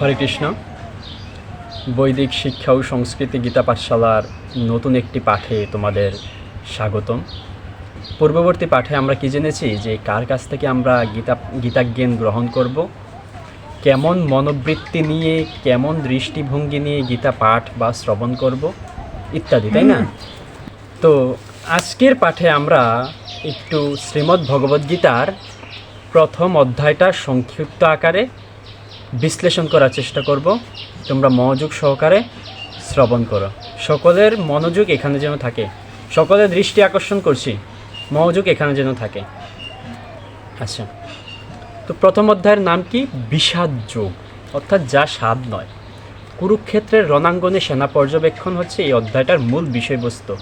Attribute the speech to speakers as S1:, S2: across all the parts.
S1: হরে কৃষ্ণ। বৈদিক শিক্ষা ও সংস্কৃতি গীতা পাঠশালার নতুন একটি পাঠে তোমাদের স্বাগতম। পূর্ববর্তী পাঠে আমরা কি জেনেছি যে কার কাছ থেকে আমরা গীতা গীতাজ্ঞান গ্রহণ করব? কেমন মনোবৃত্তি নিয়ে কেমন দৃষ্টিভঙ্গি নিয়ে গীতা পাঠ বা শ্রবণ করব? ইত্যাদি তাই না? তো আজকের পাঠে আমরা একটু শ্রীমদ্ ভগবদ্গীতার প্রথম অধ্যায়টা সংক্ষিপ্ত আকারে বিশ্লেষণ করার চেষ্টা করব। তোমরা মনোযোগ সহকারে শ্রবণ করো। সকলের মনোযোগ এখানে যেন থাকে। সকলের দৃষ্টি আকর্ষণ করছি। মনোযোগ এখানে যেন থাকে। আচ্ছা। তো প্রথম অধ্যায়ের নাম কি? বিষাদ যোগ। অর্থাৎ যা স্বাদ নয়। কুরুক্ষেত্রের রণাঙ্গনে সেনা পর্যবেক্ষণ হচ্ছে এই অধ্যায়টার মূল বিষয়বস্তু।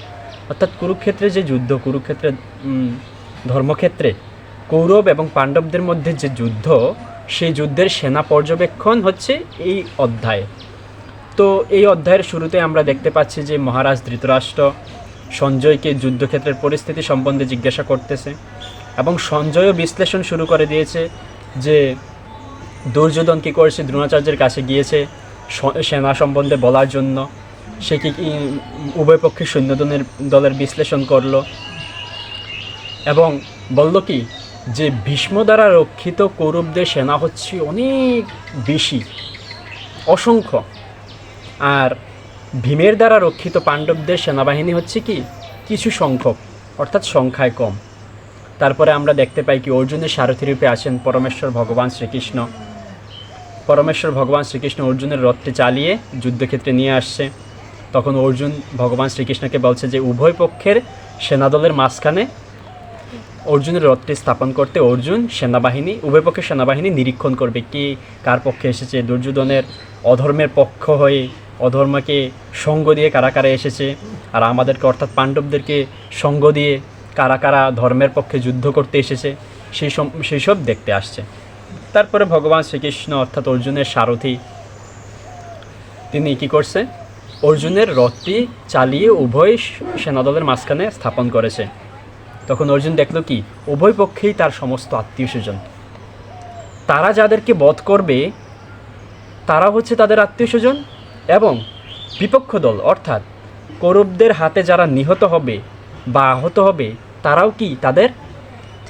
S1: অর্থাৎ কুরুক্ষেত্রে যে যুদ্ধ কুরুক্ষেত্রে ধর্মক্ষেত্রে কৌরব এবং পাণ্ডবদের মধ্যে যে যুদ্ধ সেই যুদ্ধের সেনা পর্যবেক্ষণ হচ্ছে এই অধ্যায়। তো এই অধ্যায়ের শুরুতে আমরা দেখতে পাচ্ছি যে মহারাজ ধৃতরাষ্ট্র সঞ্জয়কে যুদ্ধক্ষেত্রের পরিস্থিতি সম্বন্ধে জিজ্ঞাসা করতেছে এবং সঞ্জয়ও বিশ্লেষণ শুরু করে দিয়েছে যে দুর্যোধন কী করেছে, দ্রোণাচার্যের কাছে গিয়েছে সেনা সম্বন্ধে বলার জন্য। সে কি উভয় পক্ষের সৈন্যদলের দলের বিশ্লেষণ করল। এবং বলল কি যে ভীষ্ম দ্বারা রক্ষিত কৌরবদের সেনা হচ্ছে অনেক বেশি, অসংখ্য। আর ভীমের দ্বারা রক্ষিত পাণ্ডবদের সেনাবাহিনী হচ্ছে কি? কিছু সংখ্যক, অর্থাৎ সংখ্যায় কম। তারপরে আমরা দেখতে পাই কি, অর্জুনের সারথি রূপে আছেন পরমেশ্বর ভগবান শ্রীকৃষ্ণ। পরমেশ্বর ভগবান শ্রীকৃষ্ণ অর্জুনের রথটি চালিয়ে যুদ্ধক্ষেত্রে নিয়ে আসছে। তখন অর্জুন ভগবান শ্রীকৃষ্ণকে বলছে যে, উভয় পক্ষের সেনাদলের মাঝখানে অর্জুনের রথটি স্থাপন করতে অর্জুন সেনাবাহিনী, উভয় পক্ষের সেনাবাহিনী নিরীক্ষণ করবে কি কার পক্ষে এসেছে। দুর্যোধনের অধর্মের পক্ষ হয়ে অধর্মকে সঙ্গ দিয়ে কারা কারা এসেছে আর আমাদেরকে অর্থাৎ পাণ্ডবদেরকে সঙ্গ দিয়ে কারা কারা ধর্মের পক্ষে যুদ্ধ করতে এসেছে, সেই সেই সব দেখতে আসছে। তারপরে ভগবান শ্রীকৃষ্ণ অর্থাৎ অর্জুনের সারথি, তিনি কি করছে? অর্জুনের রথটি চালিয়ে উভয় সেনাদলের মাঝখানে স্থাপন করেছে। তখন অর্জুন দেখল কি, উভয় পক্ষেই তার সমস্ত আত্মীয় স্বজন। তারা যাদেরকে বধ করবে, তারা হচ্ছে তাদের আত্মীয় স্বজন এবং বিপক্ষ দল। অর্থাৎ কৌরবদের হাতে যারা নিহত হবে বা আহত হবে, তারাও কি তাদের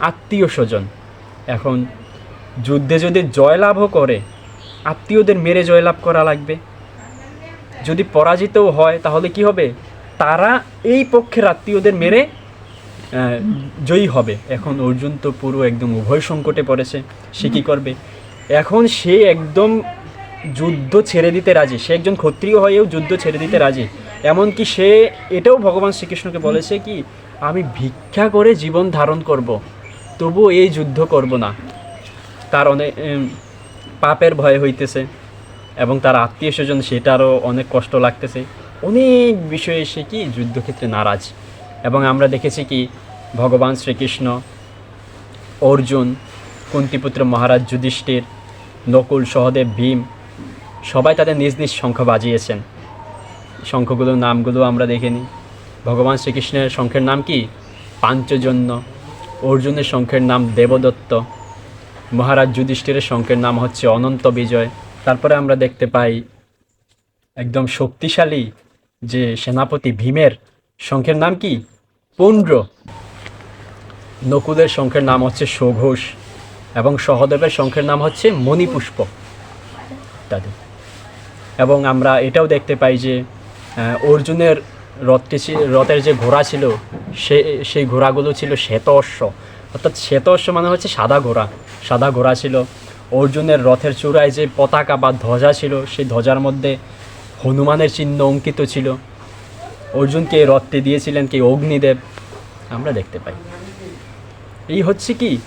S1: আত্মীয় স্বজন? এখন যুদ্ধে যদি জয়লাভও করে, আত্মীয়দের মেরে জয়লাভ করা লাগবে। যদি পরাজিতও হয়, তাহলে কি হবে? তারা এই পক্ষের আত্মীয়দের মেরে জয়ী হবে। এখন অর্জুন তো পুরো একদম উভয় সংকটে পড়েছে সে কী করবে? এখন সে একদম যুদ্ধ ছেড়ে দিতে রাজি। সে একজন ক্ষত্রিয় হয়েও যুদ্ধ ছেড়ে দিতে রাজি। এমনকি সে এটাও ভগবান শ্রীকৃষ্ণকে বলেছে কি আমি ভিক্ষা করে জীবন ধারণ করব তবু এই যুদ্ধ করব না। তার অনেক পাপের ভয় হইতেছে এবং তার আত্মীয় স্বজন সেটারও অনেক কষ্ট লাগতেছে। অনেক বিষয়ে সে কি যুদ্ধক্ষেত্রে নারাজ। আমরা দেখেছি কি ভগবান শ্রীকৃষ্ণ, অর্জুন, কুন্তিপুত্র মহারাজ যুধিষ্ঠির, নকুল, সহদেব, ভীম, সবাই তাদের নিজ নিজ শঙ্খ বাজিয়েছেন। শঙ্খগুলোর নামগুলো আমরা দেখে নিই ভগবান শ্রীকৃষ্ণের শঙ্খের নাম কি? পাঞ্চজন্য। অর্জুনের শঙ্খের নাম দেবদত্ত। মহারাজ যুধিষ্ঠিরের শঙ্খের নাম হচ্ছে অনন্ত বিজয়। তারপরে আমরা দেখতে পাই একদম শক্তিশালী যে সেনাপতি ভীমের শঙ্খের নাম কি? পুণ্ড্র নকুলের শঙ্খের নাম হচ্ছে সঘোষ এবং সহদেবের শঙ্খের নাম হচ্ছে মণিপুষ্প। ইত্যাদি। এবং আমরা এটাও দেখতে পাই যে অর্জুনের রথটি রথের যে ঘোড়া ছিল, সে, সেই ঘোড়াগুলো ছিল শ্বেত অশ্ব অর্থাৎ শ্বেত অশ্ব মানে হচ্ছে সাদা ঘোড়া। সাদা ঘোড়া ছিল। অর্জুনের রথের চূড়ায় যে পতাকা বা ধ্বজা ছিল, সেই ধ্বজার মধ্যে হনুমানের চিহ্ন অঙ্কিত ছিল। অর্জুনকে রথটি দিয়েছিলেন, কি অগ্নিদেব, আমরা দেখতে পাই। এই হচ্ছে কি,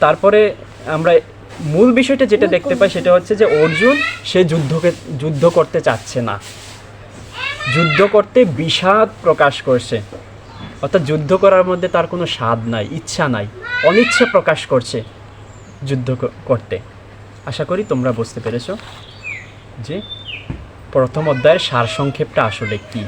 S1: তারপরে আমরা মূল বিষয়টা যেটা দেখতে পাই সেটা হচ্ছে যে অর্জুন সে যুদ্ধকে, যুদ্ধ করতে চাচ্ছে না। যুদ্ধ করতে বিষাদ প্রকাশ করছে। অর্থাৎ যুদ্ধ করার মধ্যে তার কোনো স্বাদ নাই, ইচ্ছা নাই, অনিচ্ছা প্রকাশ করছে যুদ্ধ করতে। আশা করি তোমরা বুঝতে পেরেছ যে প্রথম অধ্যায়ের সারসংক্ষেপটা আসলে কী।